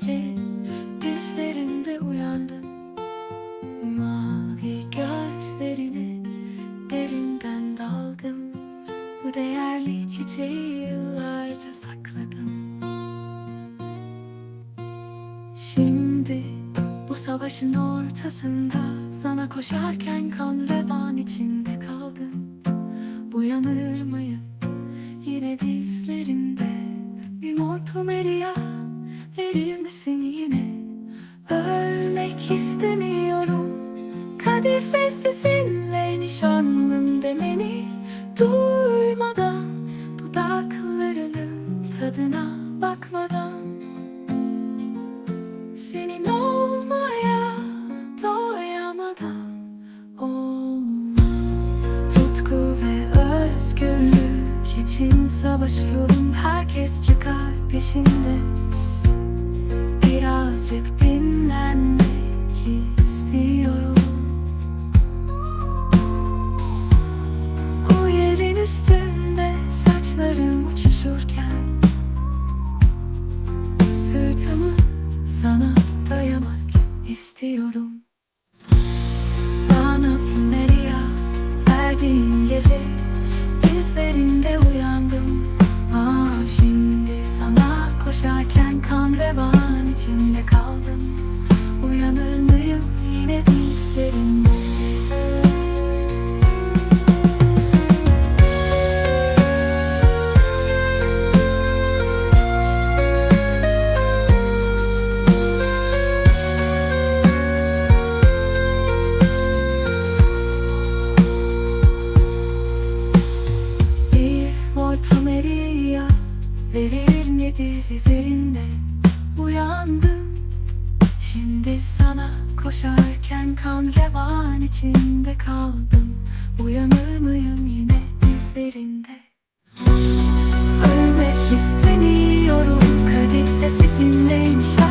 gece Dizlerinde uyandım. Mavi gözlerine Derinden daldım. Bu değerli çiçeği yıllarca sakladım. Şimdi bu savaşın ortasında Sana koşarken kan revan içinde kaldım. Uyanır mıyım? Yine dizlerinde Bir mor plumeria verir misin yine Ölmek istemiyorum. Kadife sizinle nişanlım demeni Duymadan Dudaklarının tadına bakmadan. Senin olmaya doyamadan Olmaz. Tutku ve özgürlük için savaşıyorum. Herkes çıkar peşinde Birazcık dinlenmek istiyorum. O yerin üstünde saçlarım uçuşurken Sırtımı sana dayamak istiyorum mor plumeria verir mi dizlerinde Uyandım Şimdi sana koşarken kan revan içinde kaldım. Uyanır mıyım yine dizlerinde? Ölmek istemiyorum Kadife sizinle nişanlım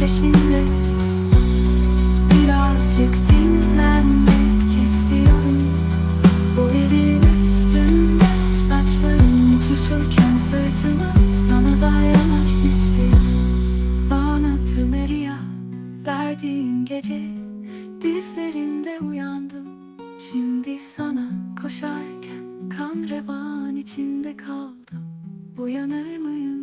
peşinde. Birazcık dinlenmek istiyorum. Bu yerin üstünde saçlarım uçuşurken Sırtımı sana dayamak istiyorum. Bana plumeria verdiğin gece Dizlerinde uyandım. Şimdi sana koşarken Kan içinde kaldım. Uyanır mıyım